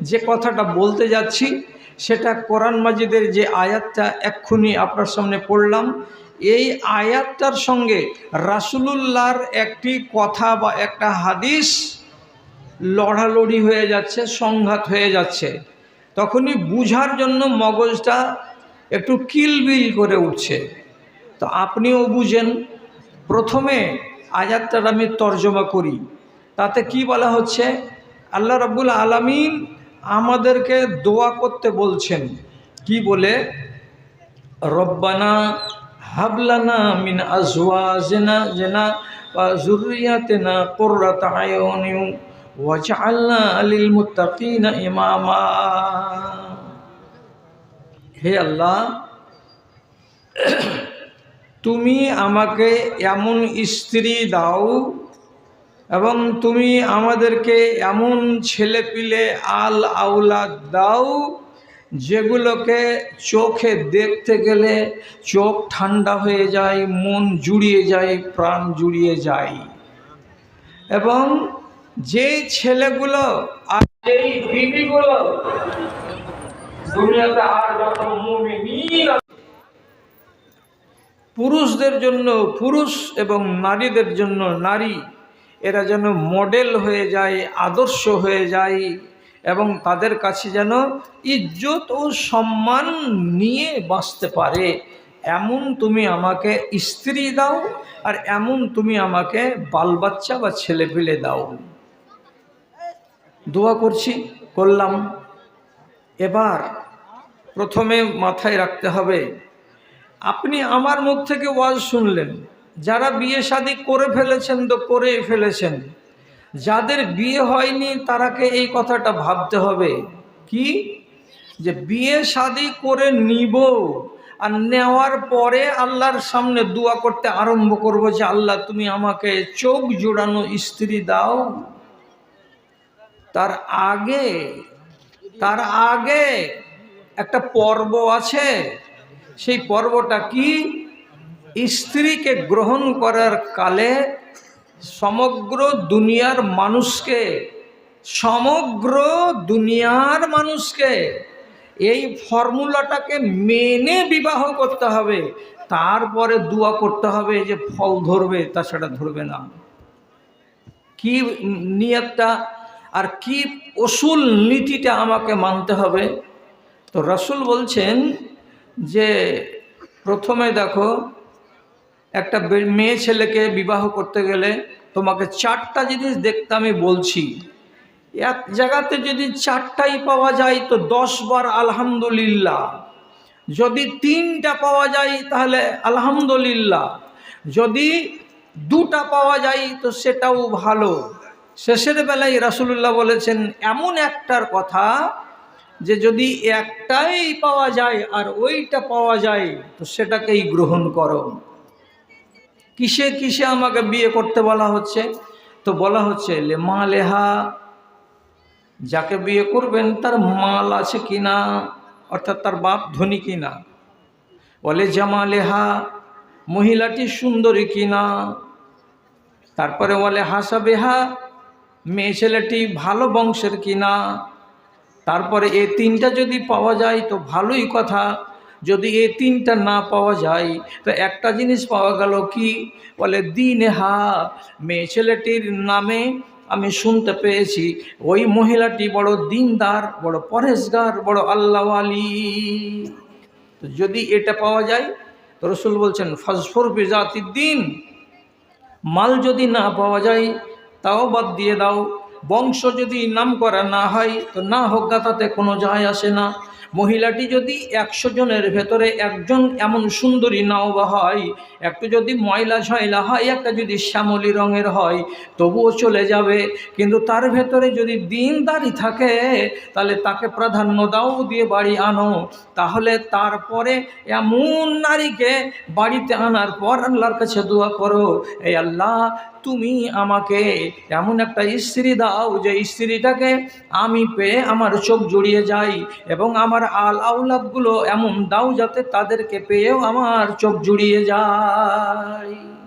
যে কথাটা বলতে যাচ্ছি, সেটা কোরআন মাজিদের যে আয়াতটা এক্ষুনি আপনার সামনে পড়লাম। এই আয়াতটার সঙ্গে রাসুলুল্লাহর একটি কথা বা একটা হাদিস লড়ালড়ি হয়ে যাচ্ছে, সংঘাত হয়ে যাচ্ছে। তখনই বুঝার জন্য মগজটা একটু কিলবিল করে উঠছে। তো আপনিও বুঝেন, প্রথমে আয়াতটার আমি তর্জমা করি। তাতে কি বলা হচ্ছে? আল্লাহ রাব্বুল আলামিন আমাদেরকে দোয়া করতে বলছেন। কি বলে? রব্বানা হাবলানা মিন আজওয়াজিনা জেনা বা জুরিয়াতেনা কুররাত আয়ুনিউ মুত্তাকিনা ইমামা। হে আল্লাহ, তুমি আমাকে এমন স্ত্রী দাও এবং তুমি আমাদেরকে এমন ছেলে পিলে আল আউলাদ দাও যেগুলোকে চোখে দেখতে গেলে চোখ ঠান্ডা হয়ে যায়, মন জুড়িয়ে যায়, প্রাণ জুড়িয়ে যায়। এবং যে ছেলেগুলো আর যেই বিবিগুলো দুনিয়াতে আর যত মুমিনিন পুরুষদের জন্য, পুরুষ এবং নারীদের জন্য নারী এরা যেন মডেল হয়ে যায়, আদর্শ হয়ে যায় এবং তাদের কাছে যেন ইজ্জত ও সম্মান নিয়ে বাঁচতে পারে। এমন তুমি আমাকে স্ত্রী দাও আর এমন তুমি আমাকে বাল বাচ্চা বা ছেলে পেলে দাও। দোয়া করছি, করলাম। এবার প্রথমে মাথায় রাখতে হবে, আপনি আমার মুখ থেকে ওয়াজ শুনলেন। যারা বিয়ে শাদি করে ফেলেছেন তো করে ফেলেছেন। যাদের বিয়ে হয়নি তারাকে এই কথাটা ভাবতে হবে। কি? যে বিয়ে শাদি করে নিব আর নেওয়ার পরে আল্লাহর সামনে দোয়া করতে আরম্ভ করব যে আল্লাহ, তুমি আমাকে চোখ জোড়ানো স্ত্রী দাও। তার আগে তার আগে একটা পর্ব আছে। সেই পর্বটা কি? স্ত্রীকে গ্রহণ করার কালে সমগ্র দুনিয়ার মানুষকে, সমগ্র দুনিয়ার মানুষকে এই ফর্মুলাটাকে মেনে বিবাহ করতে হবে। তারপরে দোয়া করতে হবে যে ফল ধরবে, তা সেটা ধরবে না। কি নিয়তটা আর কি অসুল নীতিটা আমাকে মানতে হবে। তো রসুল বলছেন যে প্রথমে দেখো একটা মেয়ে ছেলেকে বিবাহ করতে গেলে তোমাকে চারটা জিনিস দেখতে আমি বলছি। এক জায়গাতে যদি চারটাই পাওয়া যায় তো দশ বার আলহামদুলিল্লাহ। যদি তিনটা পাওয়া যায় তাহলে আলহামদুলিল্লাহ। যদি দুটা পাওয়া যায় তো সেটাও ভালো। শেষের বেলায় রাসুলুল্লাহ বলেছেন, এমন একটার কথা যে যদি একটাই পাওয়া যায় আর ওইটা পাওয়া যায় তো সেটাকেই গ্রহণ করো। কিসে কিসে আমাকে বিয়ে করতে বলা হচ্ছে? তো বলা হচ্ছে লেমা লেহা যাকে বিয়ে করবেন তার মাল আছে কিনা? অর্থাৎ তার বাপ ধনী কিনা? বলে, জামা লেহা মহিলাটি সুন্দরী কিনা? তারপরে বলে হাসা বেহা মেয়ে ছেলেটি ভালো বংশের কিনা? তারপরে, এ তিনটা যদি পাওয়া যায় তো ভালোই কথা। যদি এ তিনটা না পাওয়া যায়, তো একটা জিনিস পাওয়া গেল কি? বলে, দিন হা, মেয়ে ছেলেটির নামে আমি শুনতে পেয়েছি, ওই মহিলাটি বড় দিনদার, বড় পরেশগার বড় আল্লাহওয়ালি। তো যদি এটা পাওয়া যায়, তো রসুল বলছেন, ফজফর বেজাতির দিন, মাল যদি না পাওয়া যায়, তাও বাদ দিয়ে দাও, বংশ যদি নাম করা না হয়, তো না হোক তাতে কোনো যায় আসে না। মহিলাটি যদি একশো জনের ভেতরে একজন এমন সুন্দরী নাও বা হয়, একটু যদি ময়লা ঝয়লা হয়, একটা যদি শ্যামলি রঙের হয়, তবুও চলে যাবে। কিন্তু তার ভেতরে যদি দিনদারি থাকে, তাহলে তাকে প্রাধান্য দাও, দিয়ে বাড়ি আনো। তাহলে তারপরে এমন নারীকে বাড়িতে আনার পর আল্লাহর কাছে দোয়া করো এই আল্লাহ, তুমি আমাকে এমন একটা স্ত্রী দাও, যে স্ত্রীটাকে আমি পেয়ে আমার চোখ জড়িয়ে যাই এবং আমার আল আউলাদগুলো এমন দাও যাতে তাদেরকে পেয়েও আমার চোখ জুড়িয়ে যায়।